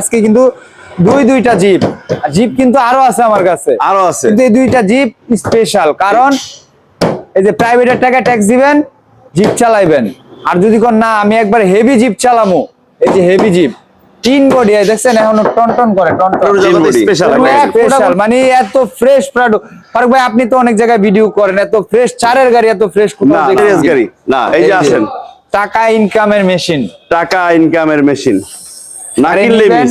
আজকে কিন্তু দুই দুইটা জিপ। জিপ কিন্তু আরও আছে আমার কাছে। আরও আছে। কিন্তু এই দুইটা জিপ স্পেশাল কারণ এই যে প্রাইভেটের টাকা ট্যাক্স দিবেন জিপ চালাইবেন। আর যদি কোন না আমি একবার হেভি জিপ চালামু। এই যে হেভি জিপ তিন বডি দেখছেন এখনও টন টন করে টন টন। স্পেশাল মানে এত ফ্রেশ প্রোডাক্ট ফারুক ভাই আপনি তো অনেক জায়গায় ভিডিও করেন এত ফ্রেশ চারের গাড়ি এত ফ্রেশ না সিরিয়াস গাড়ি। না এই যে আসেন। টাকা ইনকামের মেশিন টাকা ইনকামের মেশিন গাড়ি নিবেন,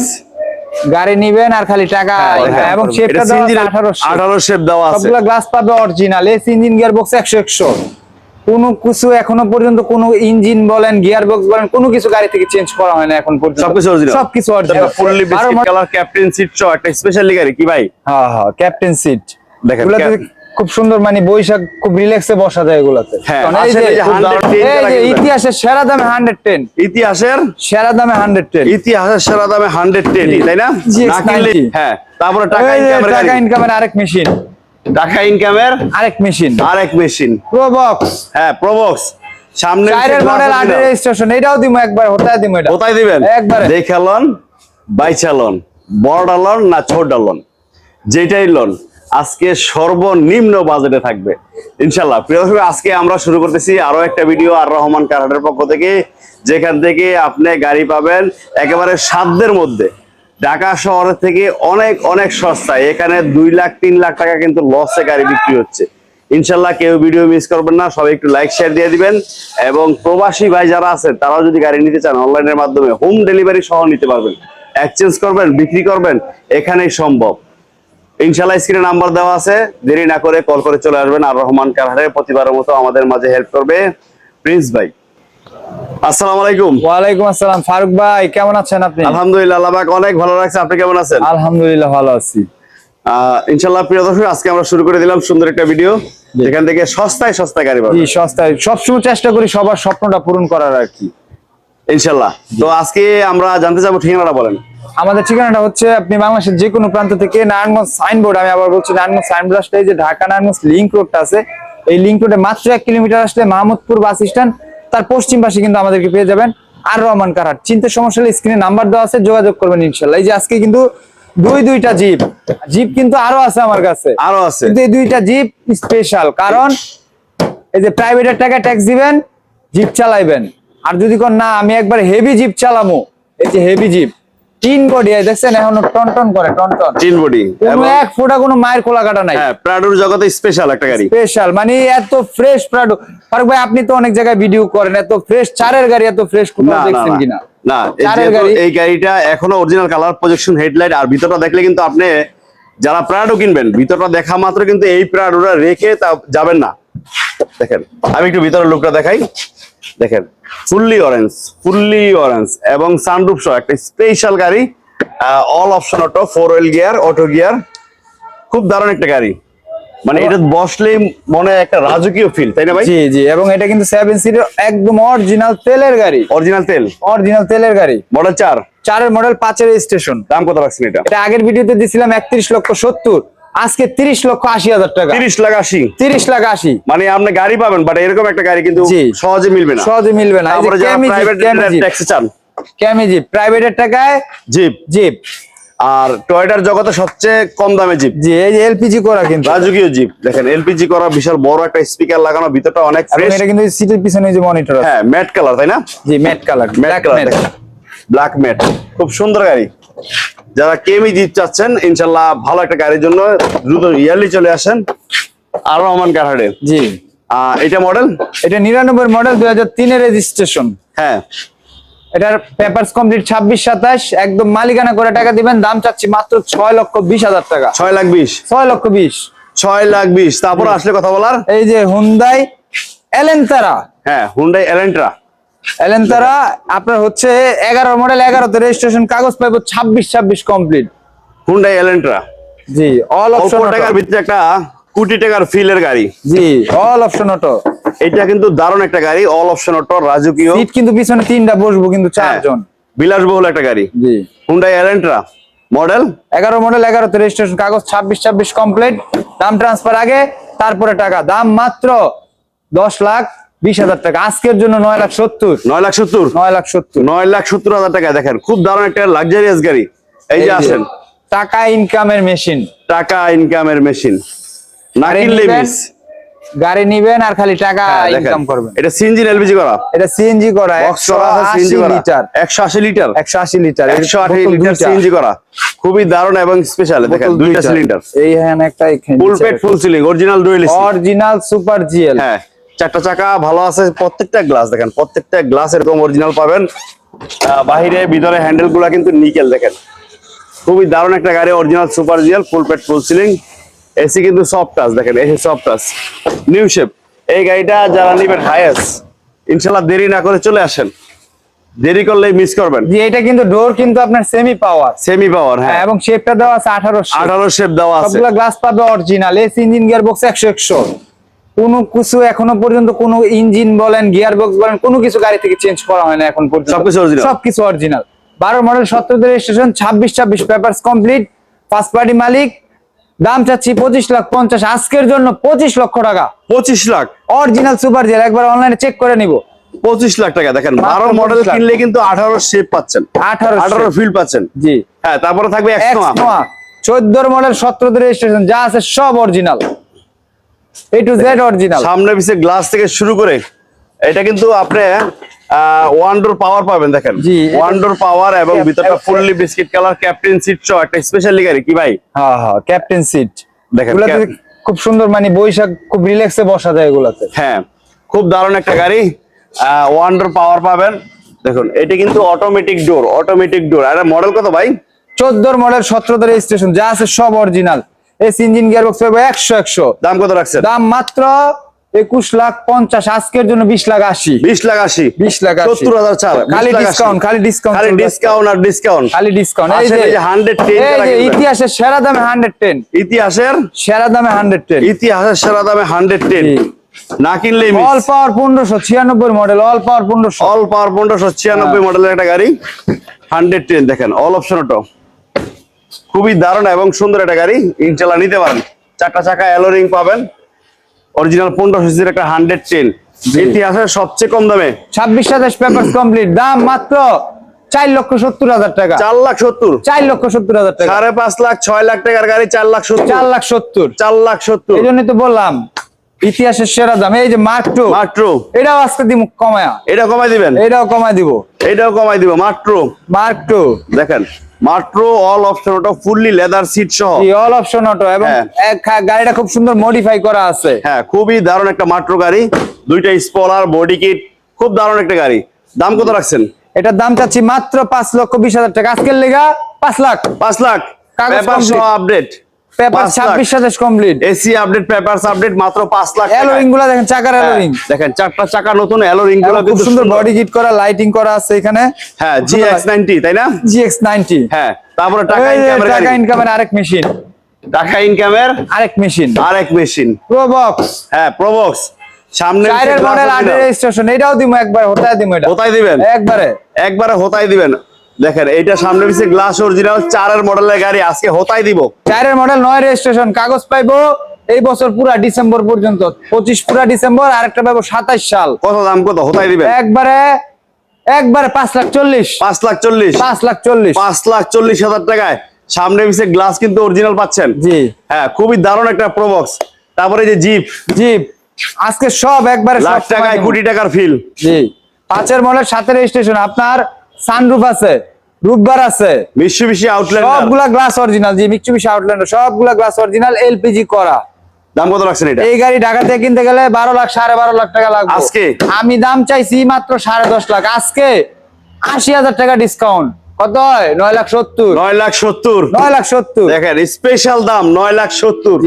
গাড়ি নিবেন আর খালি টাকা হ্যাঁ, এবং শেপটা দেওয়া আছে 1800 আঠারো শেপ দেওয়া আছে। সবগুলা গ্লাস পাবে অরিজিনাল এস ইঞ্জিন গিয়ার বক্স একশো একশো। কোনো কিছু এখনও পর্যন্ত কোনো ইঞ্জিন বলেন গিয়ার বক্স বলেন কোনো কিছু গাড়ি থেকে চেঞ্জ করা হয় না এখন পর্যন্ত। সবকিছু অরিজিনাল সবকিছু original fully biscuit colour captain seat সহ একটা স্পেশালি গাড়ি কি ভাই? হ্যাঁ হ্যাঁ ক্যাপ্টেন সিট দেখেন, খুব সুন্দর মানে বৈশাখ খুব রিল্যাক্সে বসা যায় এগুলাতে। হ্যাঁ, কারণ এই আসলে যে এই যে 110 এই করা যে কিন্তু- ইতিহাসের সেরা দামে হান্ড্রেড টেন ইতিহাসের? সেরা দামে হান্ড্রেড টেন ইতিহাসের সেরা দামে হান্ড্রেড টেন তাই না? জি, না কিনলে X90 হ্যাঁ তারপরে টাকা ইনকামের আরেক মেশিন টাকা ইনকামের আরেক মেশিন আরেক মেশিন প্রো বক্স হ্যাঁ প্রবক্স সামনে চারের মডেল আটের রেজিস্ট্রেশন এটাও দিব একবার হতায় দিব এটা। কোথায় দিবেন? একবারে। দেখালন বাইচালন বড় লন না ছোট লন যেটাই লন। আজকে সর্বনিম্ন বাজেটে থাকবে। ইনশাল্লাহ প্রিয় দর্শক, আজকে আমরা শুরু করতেছি আরও একটা ভিডিও আর রহমান কারহাটের পক্ষ থেকে, যেখান থেকে আপনি গাড়ি পাবেন একেবারে সাধ্যের মধ্যে। ঢাকা শহরের থেকে অনেক অনেক সস্তায় এখানে দুই লাখ, তিন লাখ টাকা কিন্তু লসে গাড়ি বিক্রি হচ্ছে। ইনশাল্লাহ কেউ ভিডিও মিস করবেন না, সবাই একটু লাইক শেয়ার দিয়ে দিবেন। এবং প্রবাসী ভাই যারা আছেন তারাও যদি গাড়ি নিতে চান অনলাইনের মাধ্যমে হোম ডেলিভারি সহ নিতে পারবেন। এক্সচেঞ্জ করবেন, বিক্রি করবেন, এখানেই সম্ভব। ইনশাল্লাহ স্ক্রিনে নাম্বার দেওয়া আছে। দেরি না করে কল করে চলে আসবেন। আর রহমান কারহারে প্রতিবারের মতো আমাদের মাঝে হেল্প করবে প্রিন্স ভাই। আসসালামু আলাইকুম। ওয়ালাইকুম আসসালাম। ফারুক ভাই কেমন আছেন আপনি? আলহামদুলিল্লাহ আল্লাহ পাক অনেক ভালো লাগছে আপনি কেমন আছেন? আলহামদুলিল্লাহ ভালো আছি। প্রিয় দর্শক আজকে আমরা শুরু করে দিলাম সুন্দর একটা ভিডিও যেখান থেকে সস্তায় সস্তায় গাড়ি পাবেন। জি সস্তায়। সবসময় চেষ্টা করি সবার স্বপ্নটা পূরণ করার আর কি। ইনশাল্লাহ তো আজকে আমরা জানতে চাবো ঠিকানাটা বলেন। আমাদের ঠিকানাটা হচ্ছে আপনি বাংলাদেশের যে কোনো প্রান্ত থেকে নারায়ণগঞ্জ সাইনবোর্ড আমি আবার বলছি নারায়ণগঞ্জ সাইনবোর্ড আসলে এই যে ঢাকা নারায়ণগঞ্জ লিঙ্ক রোডটা আছে এই লিঙ্ক রোডে মাত্র এক কিলোমিটার আসলে মাহমুদপুর বাস স্ট্যান্ড তার পশ্চিম পাশে কিন্তু আমাদেরকে পেয়ে যাবেন আর রহমান কারহাট চিন্তা সমস্যা হলে স্ক্রিনে নাম্বার দেওয়া আছে যোগাযোগ করবেন ইনশাল্লাহ এই যে আজকে কিন্তু দুই দুইটা জিপ জিপ কিন্তু আরও আছে আমার কাছে। আরও আছে। কিন্তু এই দুইটা জিপ স্পেশাল কারণ এই যে প্রাইভেটের টাকা ট্যাক্স দিবেন জিপ চালাইবেন। আর যদি কোন না আমি একবার হেভি জিপ চালামো। এই যে হেভি জিপ তিন বডি দেখছেন এখন টন টন করে টন টন। তিন বডি কোনো এক ফোঁটা কোনো মায়ের কোলা কাটা নাই। হ্যাঁ প্রাডুর জগতে স্পেশাল একটা গাড়ি। স্পেশাল মানে এত ফ্রেশ প্রাডো ফারুক ভাই আপনি তো অনেক জায়গায় ভিডিও করেন এত ফ্রেশ চারের গাড়ি এত ফ্রেশ না কোথাও দেখছেন কিনা? না চারের গাড়ি। এই গাড়িটা এখনও অরিজিনাল কালার প্রজেকশন হেডলাইট আর ভিতরটা দেখলে কিন্তু আপনি যারা প্রাডো কিনবেন ভিতরটা দেখা মাত্র কিন্তু এই প্রাডোটা রেখে তা যাবেন না। দেখেন আমি একটু ভিতরের লুকটা দেখাই। দেখেন ফুললি অরেঞ্জ ফুললি অরেঞ্জ এবং সানরুফ সহ একটা স্পেশাল গাড়ি all option auto four wheel gear auto gear খুব দারুণ একটা গাড়ি। মানে এটা বসলেই মনে হয় একটা রাজকীয় ফিল তাই না ভাই? জি জি এবং এটা কিন্তু সেভেন সিটের একদম অরিজিনাল তেলের গাড়ি। অরিজিনাল তেল। অরিজিনাল তেলের গাড়ি। মডেল চার। চারের মডেল পাঁচের স্টেশন দাম কত রাখছেন এটা? এটা আগের ভিডিওতে দিছিলাম একত্রিশ লক্ষ সত্তর। আজকে তিরিশ লক্ষ আশি হাজার টাকা। তিরিশ লাখ আশি। তিরিশ লাখ আশি। মানে আপনি গাড়ি পাবেন বাট এরকম একটা গাড়ি কিন্তু। সহজে মিলবে না। সহজে মিলবে না। তারপরে যারা প্রাইভেট ট্যাক্সি চান। ক্যামি প্রাইভেটের টাকায় জিপ জিপ আর টয়টার জগতে সবচেয়ে কম দামে জিপ জি এই যে এলপিজি করা কিন্তু। রাজকীয় জিপ দেখেন এলপিজি করা বিশাল বড় একটা স্পিকার লাগানো ভিতরটা অনেক ফ্রেশ এটা কিন্তু সিটের পিছনে এই যে মনিটর আছে। হ্যাঁ ম্যাট কালার তাই না? জি matte colour matte colour black matte খুব সুন্দর গাড়ি। যারা কেমি জিপ চাচ্ছেন ইনশাল্লাহ ভালো একটা গাড়ির জন্য দ্রুত ইয়ারলি চলে আসেন। আর রহমান কারহাটে জি। এটা মডেল এটা নিরানব্বই মডেল দুই হাজার তিনের রেজিস্ট্রেশন হ্যাঁ। এটার পেপারস কমপ্লিট ছাব্বিশ সাতাশ একদম মালিকানা করে টাকা দিবেন দাম চাচ্ছি মাত্র ছয় লক্ষ বিশ হাজার টাকা। ছয় লাখ বিশ? ছয় লক্ষ বিশ। ছয় লাখ বিশ। তারপর আসলে কথা বলার? এই যে হুন্দাই এলেন্তারা হ্যাঁ হুন্ডাই এলেন্ট্রা এলেন্তারা আপনার হচ্ছে এগারো মডেল এগারোতে রেজিস্ট্রেশন কাগজ পাইবো ছাব্বিশ ছাব্বিশ কমপ্লিট হুন্ডাই এলেন্ট্রা জি অল অপশন টাকার ভিতরে একটা কোটি টাকার ফিলের গাড়ি। জি অল অপশন অটো এটা কিন্তু দারুণ একটা গাড়ি অল অপশন অটো রাজকীয়। সিট কিন্তু পিছনে তিনটা বসবো কিন্তু হ্যাঁ, চারজন। বিলাসবহুল একটা গাড়ি। জি। হুন্ডাই এলেন্ট্রা মডেল এগারো মডেল এগারোতে রেজিস্ট্রেশন কাগজ ছাব্বিশ ছাব্বিশ কমপ্লিট দাম ট্রান্সফার আগে তারপরে টাকা। দাম মাত্র দশ লাখ বিশ হাজার টাকা। আজকের জন্য নয় লাখ সত্তর। নয় লাখ সত্তর? নয় লাখ সত্তর। নয় লাখ সত্তর হাজার টাকা দেখেন খুব দারুণ একটা লাক্সারিয়াস গাড়ি। এই যে আসেন। টাকা ইনকামের মেশিন টাকা ইনকামের মেশিন না গাড়ি কিনলে নিবেন, মিস গাড়ি নিবেন আর খালি টাকা ইনকাম করবেন। এটা সিএনজি এলপিজি করা। এটা সিএনজি করা বক্স একশো করা আছে আশি সিএনজি করা। লিটার। 180 লিটার। একশো আশি লিটার। এর 180 লিটার সিএনজি করা। খুবই দারুণ এবং স্পেশাল দেখেন দুইটা দুইটা। সিলিন্ডার এই হ্যাঁ একটা। Full pet full ceiling original dual original super GL হ্যাঁ। চারটা চাকা ভালো আছে প্রত্যেকটা গ্লাস দেখেন প্রত্যেকটা গ্লাস এরকম অরিজিনাল পাবেন। বাহিরে ভিতরে হ্যান্ডেলগুলা কিন্তু নিকেল দেখেন। খুবই দারুণ একটা গাড়ি original super GL full pet full ceiling AC কিন্তু সফট টাচ দেখেন AC soft touch new shape এই গাড়িটা যারা নিবেন হাইয়েস্ট ইনশাল্লাহ দেরি না করে চলে আসেন। দেরি করলে মিস করবেন। জি এটা কিন্তু ডোর কিন্তু আপনার সেমি পাওয়ার সেমি পাওয়ার হ্যাঁ এবং শেপটা দেওয়া আছে আঠারোশো আঠারো শেপ দেওয়া আছে। সবগুলা গ্লাস পাবে original AC engine gear box একশো একশো। কোনো কিছু এখনও পর্যন্ত কোনো ইঞ্জিন বলেন গিয়ার বক্স বলেন কোনো কিছু গাড়ি থেকে চেঞ্জ করা হয় না এখন পর্যন্ত। সবকিছু অরিজিনাল বারো মডেল সত্তর রেজিস্ট্রেশন ছাব্বিশ ছাব্বিশ পেপার কমপ্লিট ফার্স্ট পার্টি মালিক। দাম চাচ্ছি পঁচিশ লাখ পঞ্চাশ আজকের জন্য পঁচিশ লক্ষ টাকা। পঁচিশ লাখ? অরিজিনাল সুপার জেল একবার অনলাইনে চেক করে নিব। পঁচিশ লাখ টাকা দেখেন বারো মডেল কিনলে কিন্তু আঠারো শেপ পাচ্ছেন। আঠারো আঠারো ফিল পাচ্ছেন। জি। হ্যাঁ তারপরে থাকবে চোদ্দোর মডেল সতেরো রেজিস্ট্রেশন যা আছে সব original A to Z original সামনে পিছে গ্লাস থেকে শুরু করে এটা কিন্তু আপনি ওয়ান ডোর পাওয়ার পাবেন দেখেন। ওয়ান ডোর পাওয়ার এবং ভিতরটা fully biscuit colour captain seat সহ একটা স্পেশালি গাড়ি কি ভাই? হ্যাঁ হ্যাঁ ক্যাপ্টেন সিট দেখেন, খুব সুন্দর মানে বৈশাখ খুব রিল্যাক্সে বসা যায় এগুলাতে। হ্যাঁ খুব দারুণ একটা গাড়ি ওয়ান ডোর পাওয়ার পাবেন। দেখুন এটা কিন্তু অটোমেটিক ডোর অটোমেটিক ডোর আর মডেল কত ভাই? চোদ্দোর মডেল সতেরো রেজিস্ট্রেশন যা আছে সব অরিজিনাল এস ইঞ্জিন গিয়ার বক্স পাবো একশো একশো। দাম কত রাখছেন? দাম মাত্র একুশ লাখ পঞ্চাশ আজকের জন্য বিশ লাখ আশি। বিশ লাখ আশি। বিশ লাখ সত্তর হাজার চার খালি ডিসকাউন্ট খালি ডিসকাউন্ট খালি ডিসকাউন্ট আর ডিসকাউন্ট খালি ডিসকাউন্ট এই যে এই যে 110 এই টাকা যে কিনবেন। ইতিহাসের সেরা দামে হান্ড্রেড টেন ইতিহাসের? সেরা দামে হান্ড্রেড টেন ইতিহাসের সেরা দামে হান্ড্রেড টেন না কিনলেই অল পাওয়ার পনেরোশো ছিয়ানব্বই মডেল অল পাওয়ার পনেরোশো। অল পাওয়ার পনেরোশো ছিয়ানব্বই মডেলের একটা গাড়ি। হান্ড্রেড টেন দেখেন অল অপশন অটো খুবই দারুণ এবং সুন্দর একটা গাড়ি। ইনশাল্লাহ নিতে পারেন। চারটা চাকা অ্যালোরিং পাবেন। অরিজিনাল পনেরোশো সিসির একটা হান্ড্রেড টেন ইতিহাসের সবচেয়ে কম দামে। ছাব্বিশ সাতাশ পেপার কমপ্লিট দাম মাত্র চার লক্ষ সত্তর হাজার টাকা। চার লাখ সত্তর। চার লক্ষ সত্তর হাজার টাকা। সাড়ে পাঁচ লাখ ছয় লাখ টাকার গাড়ি চার লাখ সত্তর। চার লাখ সত্তর। চার লাখ সত্তর। এই জন্যই তো বললাম ইতিহাসের সেরা দাম। এই যে মাত্র এটাও আজকে দিব কমায়া। এটা কমাই দিবেন। এটাও কমায় দিব। এটাও কমাই দিব। মাত্র টু দেখেন। মাত্র all option auto fully leather seat সহ। অল অপশন অটো এবং হ্যাঁ। গাড়িটা খুব সুন্দর মডিফাই করা আছে। হ্যাঁ খুবই দারুণ একটা মাত্র গাড়ি। দুইটা স্পলার বডি কিট খুব দারুণ একটা গাড়ি। দাম কত রাখছেন? এটার দাম চাচ্ছি মাত্র পাঁচ লক্ষ বিশ হাজার টাকা। আজকের লেগা পাঁচ লাখ। পাঁচ লাখ। কাগজ। আপডেট পেপার ছাব্বিশ সাতাশ complete AC update papers update মাত্র লাখ টাকায়। অ্যালোরিংগুলা দেখেন চাকার হ্যাঁ, অ্যালোরিং দেখেন চারটা চাকা নতুন অ্যালোরিংগুলো খুব সুন্দর বডি কিট করা লাইটিং করা আছে এখানে। হ্যাঁ জি এক্স নাইনটি তাই না? জিএক্স নাইনটি হ্যাঁ তারপরে টাকা ইনকামের টাকা ইনকামের আরেক মেশিন টাকা ইনকামের আরেক মেশিন আরেক মেশিন প্রোবক্স হ্যাঁ প্রবক্স সামনে চারের মডেল আট রেজিস্ট্রেশন এটাও একবার হতায় এটা। দিবেন? একবারে। একবারে হোতাই দিবেন। দেখেন এইটা সামনে পিছিয়ে গ্লাস অরিজিনাল চারের মডেলের গাড়ি আজকে হোতাই দিব। চারের মডেল নয় রেজিস্ট্রেশন কাগজ পাইবো। এই বছর পুরা ডিসেম্বর পর্যন্ত পঁচিশ পুরা ডিসেম্বর আরেকটা পাইবো সাতাইশ সাল। কত দাম কত? হোতাই দিবেন? একবারে একবারে পাঁচ লাখ চল্লিশ। পাঁচ লাখ চল্লিশ? পাঁচ লাখ চল্লিশ। পাঁচ লাখ চল্লিশ হাজার টাকায় সামনে পিছিয়ে গ্লাস কিন্তু অরিজিনাল পাচ্ছেন। জি। হ্যাঁ খুবই দারুণ একটা প্রবক্স তারপরে যে জিপ জিপ আজকে সব একবারে লাখ টাকায় কোটি টাকার ফিল জি। পাঁচের মডেল সাতের রেজিস্ট্রেশন আপনার সানরুফ আছে। রুফবার আছে। মিশিবিশি আউটল্যান্ডার সবগুলা গ্লাস অরিজিনাল জি মিক্সুবিশি আউটল্যান্ডার সবগুলা গ্লাস অরিজিনাল এলপিজি করা। দাম কত লাগছে এটা? এই গাড়ি ঢাকা থেকে কিনতে গেলে বারো লাখ সাড়ে বারো লাখ টাকা লাগবে। আজকে? আমি দাম চাইছি মাত্র সাড়ে দশ লাখ। আজকে আশি হাজার টাকা ডিসকাউন্ট কত নয় লাখ সত্তর। নয় লাখ সত্তর। নয় লাখ সত্তর। দেখেন স্পেশাল দাম নয় লাখ সত্তর।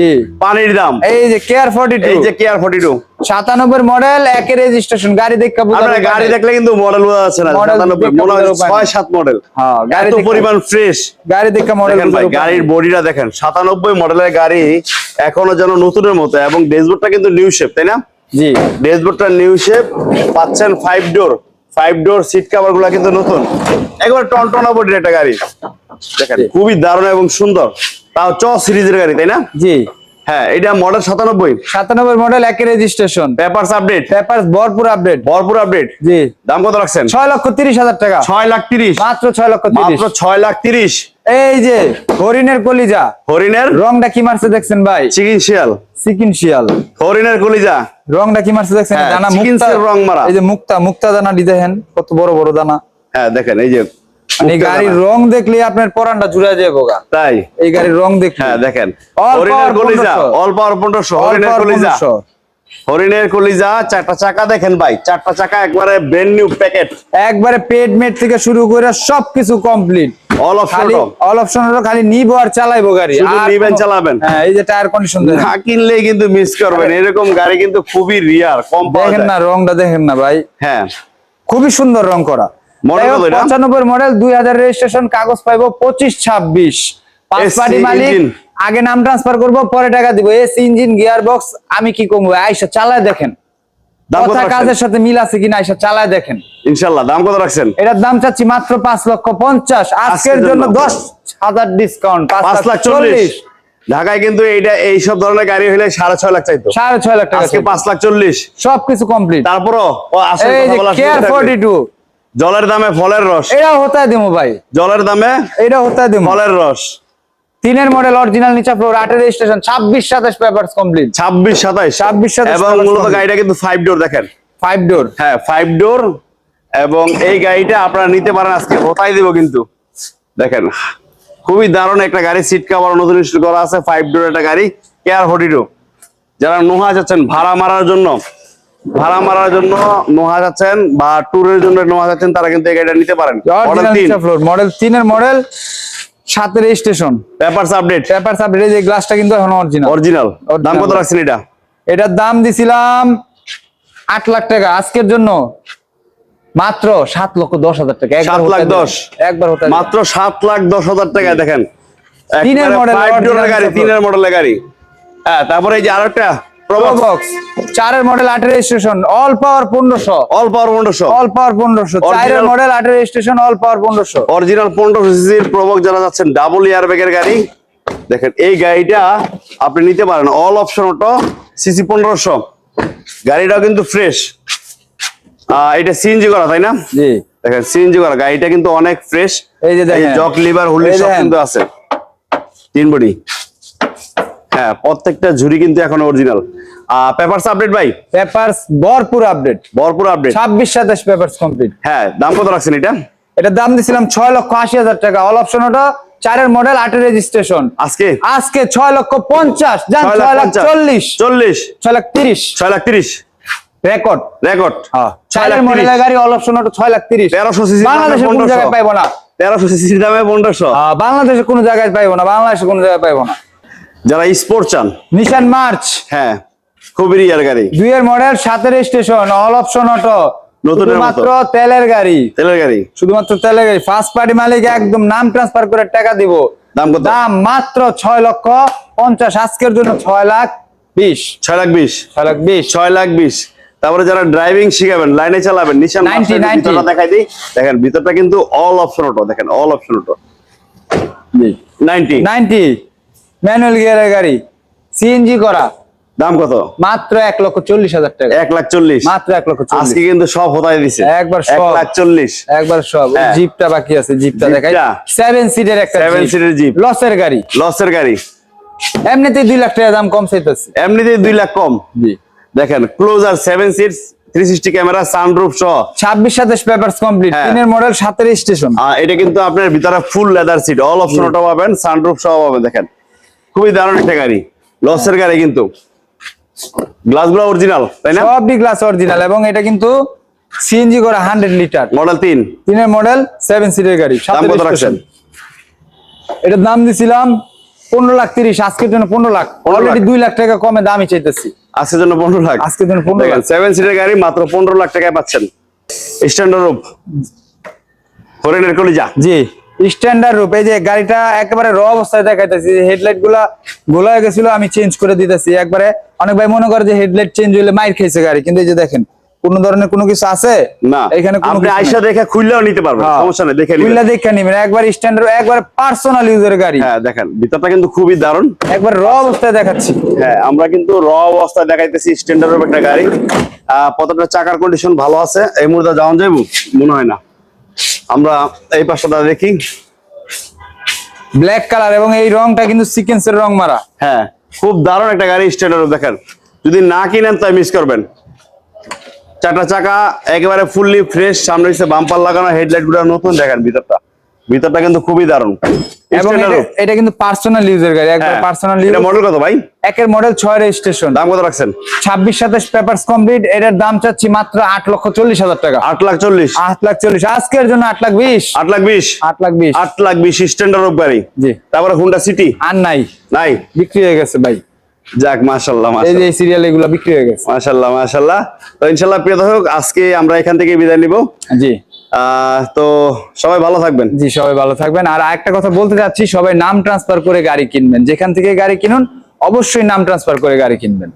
পানির দাম। এই যে কেয়ার ফর্টি টু এই যে কেয়ার ফর্টি টু সাতানব্বই মডেল একের রেজিস্ট্রেশন গাড়ি দেখে গাড়ি দেখলে কিন্তু মডেল বোঝা যাচ্ছে না। সাতানব্বই ছয় সাত মডেল গাড়ি পরিমাণ ফ্রেশ গাড়ি দেখে মডেল ভাই গাড়ির বডিটা দেখেন। সাতানব্বই মডেলের গাড়ি এখনও যেন নতুনের মতো এবং ড্যাশবোর্ডটা কিন্তু নিউ শেপ তাই না? জি। ড্যাশবোর্ডটা নিউ শেপ পাচ্ছেন five door five door seat কভারগুলা কিন্তু নতুন। একবার টনটনা বডির একটা গাড়ি। দেখেন খুবই দারুণ এবং সুন্দর। তাও চ সিরিজের গাড়ি তাই না? জি। হ্যাঁ এটা মডেল সাতানব্বই। সাতানব্বই মডেল একের রেজিস্ট্রেশন পেপারস আপডেট পেপার ভরপুর আপডেট ভরপুর আপডেট জি। দাম কত রাখছেন? ছয় লক্ষ তিরিশ হাজার টাকা। ছয় লাখ তিরিশ। মাত্র ছয় লক্ষ মাত্র ছয় লাখ তিরিশ। এই যে হরিণের কলিজা। হরিণের? রংটা কি মারছে দেখছেন ভাই? চিকেন শিয়াল চিকেন শিয়াল। হরিণের কলিজা। রংটা কি মারছে দেখছেন? হ্যাঁ, দানা মুক্তা রং মারা। এই যে মুক্তা মুক্তা দানা দেখেন কত বড় বড় দানা। হ্যাঁ দেখেন এই যে মানে এই গাড়ির রং দেখলে আপনার পরানটা জুড়ে যাবে তাই? এই গাড়ির রং দেখলে। হ্যাঁ দেখেন হরিণের কলিজা 1500 অল পনেরোশো হরিণের কলিজা। 1500 হরিণের কলিজা চারটা চাকা দেখেন ভাই চারটা চাকা একবারে ব্র্যান্ড নিউ প্যাকেট একবারে পেড মেড থেকে শুরু করে সবকিছু কমপ্লিট অল অল অপশন হলো খালি নিবো আর চালাইবো গাড়ি। শুধু নিবেন, চালাবেন। হ্যাঁ এই যে টায়ার কন্ডিশন না কিন্তু মিস করবেন। এরকম গাড়ি কিন্তু খুবই রিয়ার কম দেখেন না রংটা দেখেন না ভাই। হ্যাঁ। খুবই সুন্দর রং করা। পঁচানব্বই মডেল দুই হাজার রেজিস্ট্রেশন কাগজ পাইবো পঁচিশ ছাব্বিশ। মালিক। আগে নাম ট্রান্সফার করব পরে টাকা দিব। এস ইঞ্জিন গিয়ার বক্স আমি কি কমবো? আইসা চালায় দেখেন। কথা কাজের সাথে মিল আছে কিনা আইসা চালায় দেখেন। ইনশাল্লাহ দাম কত রাখছেন? এটার দাম চাচ্ছি মাত্র পাঁচ লক্ষ পঞ্চাশ। আজকের জন্য। দশ। হাজার ডিসকাউন্ট পাঁচ লাখ চল্লিশ। ঢাকায় কিন্তু এইটা এইসব ধরনের গাড়ি হলে সাড়ে ছয় লাখ চাইতো। সাড়ে ছয় লাখ টাকা আজকে পাঁচ লাখ চল্লিশ। সবকিছু কমপ্লিট তারপরও জলের দামে ফলের রস। এটাও হতায় দেবো ভাই। জলের দামে এটা হতায় দেবো ফলের রস। তিনের মডেল অরিজিনাল নিচা ফ্লোর আটের রেজিস্ট্রেশন ছাব্বিশ সাতাশ পেপার কমপ্লিট ছাব্বিশ সাতাইশ 26, 27 এবং মূলত গাড়িটা কিন্তু ফাইভ ডোর দেখেন। ফাইভ ডোর হ্যাঁ ফাইভ ডোর এবং এই গাড়িটা আপনারা নিতে পারেন আজকে। কোথায় দিব কিন্তু? দেখেন খুবই দারুণ একটা গাড়ি সিট কাভার নতুন ইনস্টল করা আছে ফাইভ ডোর একটা গাড়ি কেয়ার ফোর্টি যারা নোহা যাচ্ছেন ভাড়া মারার জন্য ভাড়া মারার জন্য নোহা যাচ্ছেন বা ট্যুরের জন্য নোহা যাচ্ছেন তারা কিন্তু এই গাড়িটা নিতে পারেন। মডেল তিনের মডেল সাতের registration papers update paper subject যে গ্লাসটা কিন্তু এখন অরিজিনাল অরিজিনাল দাম কত রাখছেন এটা? এটার দাম দিছিলাম আট লাখ টাকা। আজকের জন্য মাত্র সাত লক্ষ দশ হাজার টাকা। একবার সাত লাখ হতে দেন। দশ। একবার হতে মাত্র সাত লাখ দশ হাজার টাকায় দেখেন। তিনের এর গাড়ি তিনের মডেলের গাড়ি। হ্যাঁ তারপরে এই যে আরেকটা প্রবক্স চারের মডেল আটের রেজিস্ট্রেশন অল পাওয়ার পনেরোশো। অল পাওয়ার পনেরোশো। অল পাওয়ার পনেরোশো। চারের মডেল আটের রেজিস্ট্রেশন অল পাওয়ার পনেরোশো। অরিজিনাল পনেরোশো সিসির প্রবক যারা যাচ্ছেন ডাবল ইয়ার ব্যাগের গাড়ি দেখেন এই গাড়িটা আপনি নিতে পারেন। অল অপশন অটো সিসি পনেরোশো। গাড়িটাও কিন্তু ফ্রেশ এটা সিএনজি করা তাই না? জি। দেখেন সিএনজি করা। গাড়িটা কিন্তু অনেক ফ্রেশ এই যে দেখেন। জক লিভার হুলি সব কিন্তু আছে। তিন বডি। হ্যাঁ প্রত্যেকটা ঝুড়ি কিন্তু এখন অরিজিনাল পেপারস আপডেট ভাই? পেপারস ভরপুর আপডেট ভরপুর আপডেট ছাব্বিশ সাতাশ পেপারস কমপ্লিট হ্যাঁ দাম কত রাখছেন এটা? এটার দাম দিছিলাম ছয় লক্ষ আশি হাজার টাকা। অল অপশন ওটা চারের মডেল আটের রেজিস্ট্রেশন আজকে? আজকে ছয় লক্ষ পঞ্চাশ যান ছয় লাখ ছয় লাখ পঞ্চাশ। চল্লিশ। চল্লিশ। ছয় লাখ তিরিশ। ছয় লাখ তিরিশ। রেকর্ড রেকর্ড ছয় চারের লাখ মডেলের গাড়ি অল অপশন ওটা ছয় লাখ তিরিশ। তেরোশো সিসি বাংলাদেশে কোনো জায়গায় পাইবো না। তেরোশো সিসির দামে পনেরোশো। আহ, বাংলাদেশে কোনো জায়গায় পাইবো না। বাংলাদেশে কোনো জায়গায় পাইবো না। যারা স্পোর্ট চান। Nissan March. হ্যাঁ খুবই রিয়ার গাড়ি। দুই এর মডেল সাতের স্টেশন অল অপশন অটো নতুনের মতো। শুধুমাত্র তেলের গাড়ি। তেলের গাড়ি। শুধুমাত্র তেলের গাড়ি। ফার্স্ট পার্টি মালিক একদম নাম ট্রান্সফার করে টাকা দিব। দাম কত? দাম মাত্র ছয় লক্ষ পঞ্চাশ আজকের জন্য ছয় লাখ বিশ। ছয় লাখ বিশ। ছয় লাখ বিশ। ছয় লাখ বিশ। তারপরে যারা ড্রাইভিং শিখাবেন লাইনে চালাবেন নিশান 90, 90 ভিতরটা দেখাই দিই। দেখেন ভিতরটা কিন্তু অল অপশন অটো দেখেন all option auto ninety ninety manual গিয়ারের গাড়ি সিএনজি করা। দাম কত? মাত্র এক লক্ষ চল্লিশ হাজার টাকা। এক লাখ চল্লিশ। মাত্র এক লক্ষ আজকে কিন্তু সব হতাই দিছে। একবার এক সব। লাখ চল্লিশ। একবার সব। হ্যাঁ। জিপটা বাকি আছে জিপটা দেখাই। সেভেন সিটের একটা seat এর জিপ। লসের গাড়ি। লসের গাড়ি। এমনিতেই দুই লাখ টাকা দাম কম চাইতেছে। এমনিতেই দুই লাখ কম। জি। দেখেন closer seven seats three sixty camera sunroof সহ। ছাব্বিশ সাতাশ পেপারস কমপ্লিট হ্যাঁ। তিনের মডেল সাতের স্টেশন এটা কিন্তু আপনার ভিতরে full leather seat all option পাবেন সানরুফ সহ পাবেন দেখেন। খুবই দারুণ একটা গাড়ি। লসের গাড়ি কিন্তু। গ্লাসগুলো অরিজিনাল তাই না? সবই গ্লাস অরিজিনাল এবং এটা কিন্তু সিএনজি করা হান্ড্রেড লিটার মডেল তিন। তিনের মডেল সেভেন সিটের গাড়ি দাম কত রাখছেন? এটার দাম দিছিলাম পনেরো লাখ তিরিশ আজকের জন্য পনেরো লাখ। 15 লাখ। অলরেডি দুই লাখ টাকা কমে দামই চাইতেছি। আজকের জন্য পনেরো লাখ। আজকের জন্য পনেরো দেখেন লাখ। সেভেন সিটের গাড়ি মাত্র পনেরো লাখ টাকায় পাচ্ছেন। স্ট্যান্ডার্ড রূপ হরিণের কলিজা। জি। স্ট্যান্ডার্ড রূপ এই যে গাড়িটা একেবারে র অবস্থায় দেখাইতেছি হেডলাইটগুলা গোলা হয়ে গেছিল আমি চেঞ্জ করে দিতেছি। একবারে অনেক ভাই মনে করে যে হেডলাইট চেঞ্জ হইলে মাইর খেয়েছে গাড়ি কিন্তু এই যে দেখেন কোনো ধরনের কোনো কিছু আছে? না এখানে কোনো নাই। দেখে খুললেও নিতে পারবেন হ্যাঁ। সমস্যা নেই দেখে খুলনা দেখে নিবেন একবার স্ট্যান্ডার্ড একবার পার্সোনাল ইউজের গাড়ি। হ্যাঁ দেখেন ভিতরটা কিন্তু খুবই দারুণ। একবার র অবস্থায় দেখাচ্ছি। হ্যাঁ আমরা কিন্তু র অবস্থায় দেখাইতেছি স্ট্যান্ডার্ড একটা গাড়ি। প্রত্যেকটা চাকার কন্ডিশন ভালো আছে এই মুহূর্তে যাওয়া যাইব? মনে হয় না। আমরা এই পাশটা দেখি। ব্ল্যাক কালার এবং এই রংটা কিন্তু সিকেন্সের রং মারা। হ্যাঁ খুব দারুণ একটা গাড়ি স্ট্যান্ডার্ড দেখেন। যদি না কিনেন তাই মিস করবেন। চারটা চাকা একেবারে ফুললি ফ্রেশ সামনে বাম্পার লাগানো হেডলাইটগুলো নতুন দেখেন ভিতরটা। ভিতরটা কিন্তু খুবই দারুণ। এবং এটা- কিন্তু পার্সোনাল ইউজের গাড়ি একবার। পার্সোনাল ইউজ মডেল কত ভাই? একের মডেল ছয় রেজিস্ট্রেশন দাম কত রাখছেন? ছাব্বিশ সাতাশ পেপার কমপ্লিট এটার দাম চাচ্ছি মাত্র আট লক্ষ চল্লিশ হাজার টাকা। আট লাখ চল্লিশ। আট লাখ চল্লিশ। আজকের জন্য আট লাখ বিশ। আট লাখ বিশ। আট লাখ বিশ। আট লাখ বিশ স্ট্যান্ডার্ড অফ গাড়ি। জি। তারপরে হুন্ডা সিটি আর নাই। নাই? বিক্রি হয়ে গেছে ভাই। যাক মাশাল্লাহ এই যে সিরিয়াল এগুলো বিক্রি হয়ে গেছে। মাশাল্লাহ মাশাল্লাহ। তো ইনশাল্লাহ প্রিয় দর্শক আজকে আমরা এখান থেকে বিদায় নিব। জি। তো সবাই ভালো থাকবেন। জি, সবাই ভালো থাকবেন। আর একটা কথা বলতে চাচ্ছি, সবাই নাম ট্রান্সফার করে গাড়ি কিনবেন। যেখান থেকে গাড়ি কিনুন, অবশ্যই নাম ট্রান্সফার করে গাড়ি কিনবেন।